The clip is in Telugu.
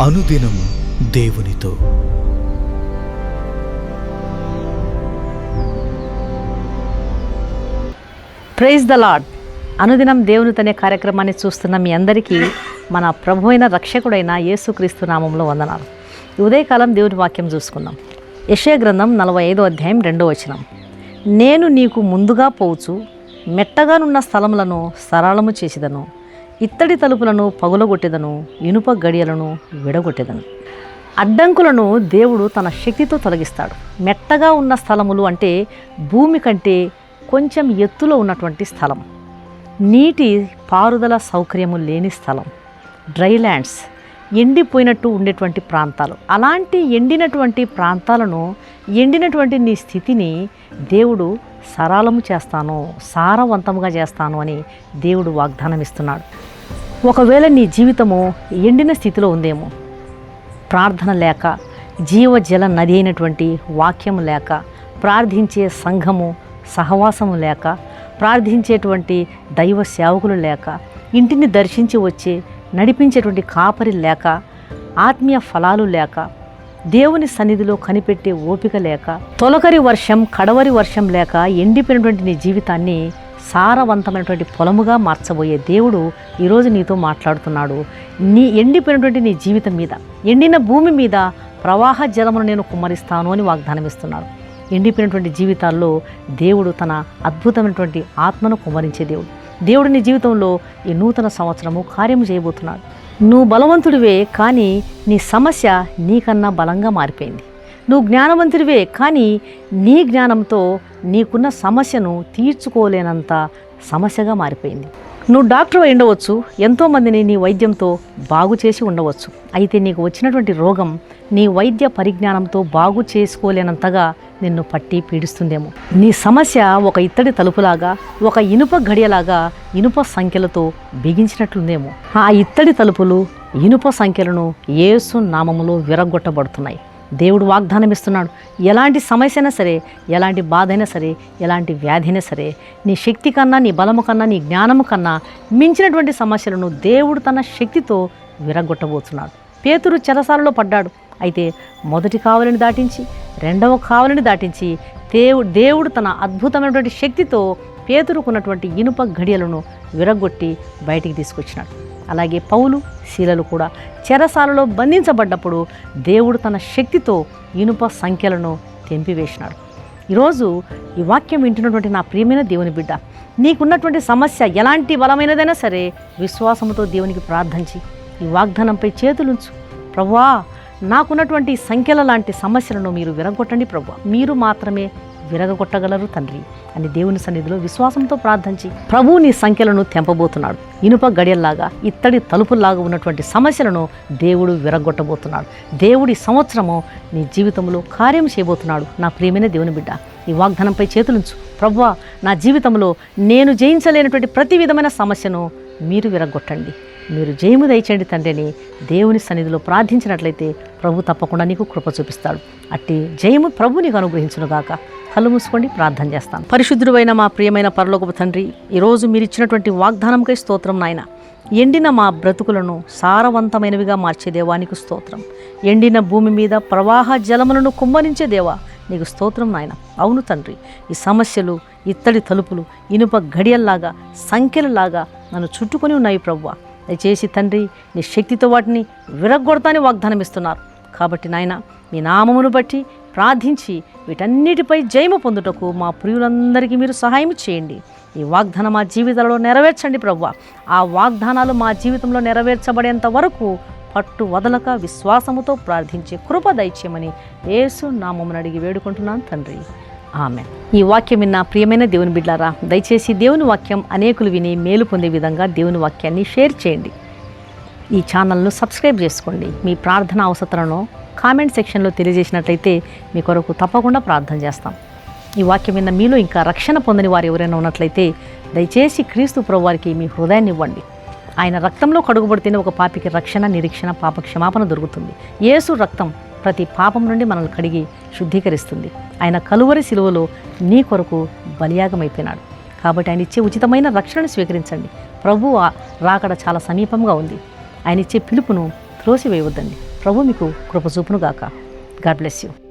అనుదినం దేవునితో. ప్రైజ్ ద లాడ్ అనుదినం దేవుని కార్యక్రమాన్ని చూస్తున్న మీ అందరికీ మన ప్రభు అయిన రక్షకుడైన యేసుక్రీస్తు నామంలో వందనాలు. ఉదయకాలం దేవుని వాక్యం చూసుకుందాం. యశయ గ్రంథం నలభై ఐదో అధ్యాయం రెండో వచనం. నేను నీకు ముందుగా పోవచ్చు మెట్టగానున్న స్థలములను సరళము చేసిదను. ఇత్తడి తలుపులను పగులగొట్టెదను ఇనుప గడియలను విడగొట్టెదను. అడ్డంకులను దేవుడు తన శక్తితో తొలగిస్తాడు. మెట్టగా ఉన్న స్థలములు అంటే భూమి కంటే కొంచెం ఎత్తులో ఉన్నటువంటి స్థలం. నీటి పారుదల సౌకర్యము లేని స్థలం. డ్రై ల్యాండ్స్ ఎండిపోయినట్టు ఉండేటువంటి ప్రాంతాలు. అలాంటి ఎండినటువంటి ప్రాంతాలను ఎండినటువంటి నీ స్థితిని దేవుడు సరళము చేస్తాను సారవంతముగా చేస్తాను అని దేవుడు వాగ్దానం ఇస్తున్నాడు ఒకవేళ నీ జీవితము ఎండిన స్థితిలో ఉందేమో ప్రార్థన లేక జీవజల నది అయినటువంటి వాక్యము లేక ప్రార్థించే సంఘము సహవాసము లేక ప్రార్థించేటువంటి దైవ సేవకులు లేక ఇంటిని దర్శించి వచ్చే నడిపించేటువంటి కాపరి లేక ఆత్మీయ ఫలాలు లేక దేవుని సన్నిధిలో కనిపెట్టే ఓపిక లేక తొలకరి వర్షం కడవరి వర్షం లేక ఎండిపోయినటువంటి నీ జీవితాన్ని సారవంతమైనటువంటి పొలముగా మార్చబోయే దేవుడు ఈరోజు నీతో మాట్లాడుతున్నాడు. నీ ఎండిపోయినటువంటి నీ జీవితం మీద ఎండిన భూమి మీద ప్రవాహ జలమును నేను కుమ్మరిస్తాను అని వాగ్దానం ఇస్తున్నాడు ఎండిపోయినటువంటి జీవితాల్లో దేవుడు తన అద్భుతమైనటువంటి ఆత్మను కుమ్మరించే దేవుడు. దేవుడు నీ జీవితంలో ఈ నూతన సంవత్సరము కార్యము చేయబోతున్నాడు. నువ్వు బలవంతుడివే కానీ నీ సమస్య నీకన్నా బలంగా మారిపోయింది. నువ్వు జ్ఞానవంతుడివే కానీ నీ జ్ఞానంతో నీకున్న సమస్యను తీర్చుకోలేనంత సమస్యగా మారిపోయింది. నువ్వు డాక్టర్ అయి ఉండవచ్చు ఎంతోమందిని నీ వైద్యంతో బాగు చేసి ఉండవచ్చు. అయితే నీకు వచ్చినటువంటి రోగం నీ వైద్య పరిజ్ఞానంతో బాగు చేసుకోలేనంతగా నిన్ను పట్టి పీడిస్తుందేమో. నీ సమస్య ఒక ఇత్తడి తలుపులాగా ఒక ఇనుప గడియలాగా ఇనుప సంఖ్యలతో బిగించినట్లుందేమో. ఆ ఇత్తడి తలుపులు ఇనుప సంఖ్యలను ఏసు నామములో విరగొట్టబడుతున్నాయి దేవుడు వాగ్దానం ఇస్తున్నాడు ఎలాంటి సమస్య అయినా సరే ఎలాంటి బాధ అయినా సరే ఎలాంటి వ్యాధి అయినా సరే నీ శక్తి కన్నా నీ బలము కన్నా నీ జ్ఞానము కన్నా మించినటువంటి సమస్యలను దేవుడు తన శక్తితో విరగొట్టబోతున్నాడు. పేతురు చెరసాలలో పడ్డాడు. అయితే మొదటి కావలిని దాటించి రెండవ కావలిని దాటించి దేవుడు దేవుడు తన అద్భుతమైనటువంటి శక్తితో పేతురుకున్నటువంటి ఇనుప ఘడియలను విరగొట్టి బయటికి తీసుకొచ్చినాడు. అలాగే పౌలు శీలలు కూడా చెరసాలలో బంధించబడ్డప్పుడు దేవుడు తన శక్తితో ఇనుప సంఖ్యలను తెంపివేసినాడు. ఈరోజు ఈ వాక్యం వింటున్నటువంటి నా ప్రియమైన దేవుని బిడ్డ నీకున్నటువంటి సమస్య ఎలాంటి బలమైనదైనా సరే విశ్వాసంతో దేవునికి ప్రార్థించి ఈ వాగ్దానంపై చేతులుంచు. ప్రభా నాకున్నటువంటి సంఖ్యల లాంటి సమస్యలను మీరు విరగొట్టండి ప్రభు మీరు మాత్రమే విరగొట్టగలరు తండ్రి అని దేవుని సన్నిధిలో విశ్వాసంతో ప్రార్థించి ప్రభు నీ సంఖ్యలను తెంపబోతున్నాడు. ఇనుప గడియల్లాగా ఇత్తడి తలుపుల్లాగా ఉన్నటువంటి సమస్యలను దేవుడు విరగొట్టబోతున్నాడు. దేవుడి సంవత్సరము నీ జీవితంలో కార్యం చేయబోతున్నాడు. నా ప్రియమైన దేవుని బిడ్డ ఈ వాగ్దానంపై చేతులుంచు. ప్రభువా నా జీవితంలో నేను జయించలేనటువంటి ప్రతి విధమైన సమస్యను మీరు విరగొట్టండి. మీరు జయము దయచేయండి తండ్రిని. దేవుని సన్నిధిలో ప్రార్థించినట్లయితే ప్రభు తప్పకుండా నీకు కృప చూపిస్తాడు. అట్టి జయము ప్రభు నీకు అనుగ్రహించునుగాక కళ్ళు మూసుకోండి ప్రార్థన చేస్తాను. పరిశుద్ధుడైన మా ప్రియమైన పరలోకపు తండ్రి ఈరోజు మీరు ఇచ్చినటువంటి వాగ్దానంకై స్తోత్రం నాయన. ఎండిన మా బ్రతుకులను సారవంతమైనవిగా మార్చే దేవానికి స్తోత్రం. ఎండిన భూమి మీద ప్రవాహ జలములను కుమ్మరించే దేవా నీకు స్తోత్రం నాయన. అవును తండ్రి ఈ సమస్యలు ఇత్తడి తలుపులు ఇనుప గడియల్లాగా సంఖ్యలలాగా నన్ను చుట్టుకొని ఉన్నాయి ప్రవ్వా దయచేసి తండ్రి నీ శక్తితో వాటిని విరగొడతాని వాగ్దానం ఇస్తున్నారు కాబట్టి నాయన మీ నామమును బట్టి ప్రార్థించి వీటన్నిటిపై జయము పొందుటకు మా ప్రియులందరికీ మీరు సహాయం చేయండి. ఈ వాగ్దానం మా జీవితాలలో నెరవేర్చండి ప్రవ్వ. ఆ వాగ్దానాలు మా జీవితంలో నెరవేర్చబడేంత వరకు పట్టు వదలక విశ్వాసముతో ప్రార్థించే కృప దయచేయమని యేసు నామమును అడిగి వేడుకుంటున్నాను తండ్రి. ఆమె ఈ వాక్యం విన్న ప్రియమైన దేవుని బిడ్డారా దయచేసి దేవుని వాక్యం అనేకులు విని మేలు పొందే విధంగా దేవుని వాక్యాన్ని షేర్ చేయండి. ఈ ఛానల్ను సబ్స్క్రైబ్ చేసుకోండి. మీ ప్రార్థన అవసరాలను కామెంట్ సెక్షన్లో తెలియజేసినట్లయితే మీ కొరకు తప్పకుండా ప్రార్థన చేస్తాం. ఈ వాక్యం విన్న మీలో ఇంకా రక్షణ పొందని వారు ఎవరైనా ఉన్నట్లయితే దయచేసి క్రీస్తు ప్రభువారికి మీ హృదయాన్ని ఇవ్వండి. ఆయన రక్తంలో కడుగుబడితేనే ఒక పాపికి రక్షణ నిరీక్షణ పాప క్షమాపణ దొరుకుతుంది. యేసు రక్తం ప్రతి పాపం నుండి మనల్ని కడిగి శుద్ధీకరిస్తుంది. ఆయన కలువరి శిలువలో నీ కొరకు బలియాగమైపోయినాడు. కాబట్టి ఆయన ఇచ్చే ఉచితమైన రక్షణను స్వీకరించండి. ప్రభు రాకడ చాలా సమీపంగా ఉంది. ఆయన ఇచ్చే పిలుపును త్రోసివేయవద్దండి. ప్రభు మీకు కృప గాక గాడ్ బ్లెస్ యూ.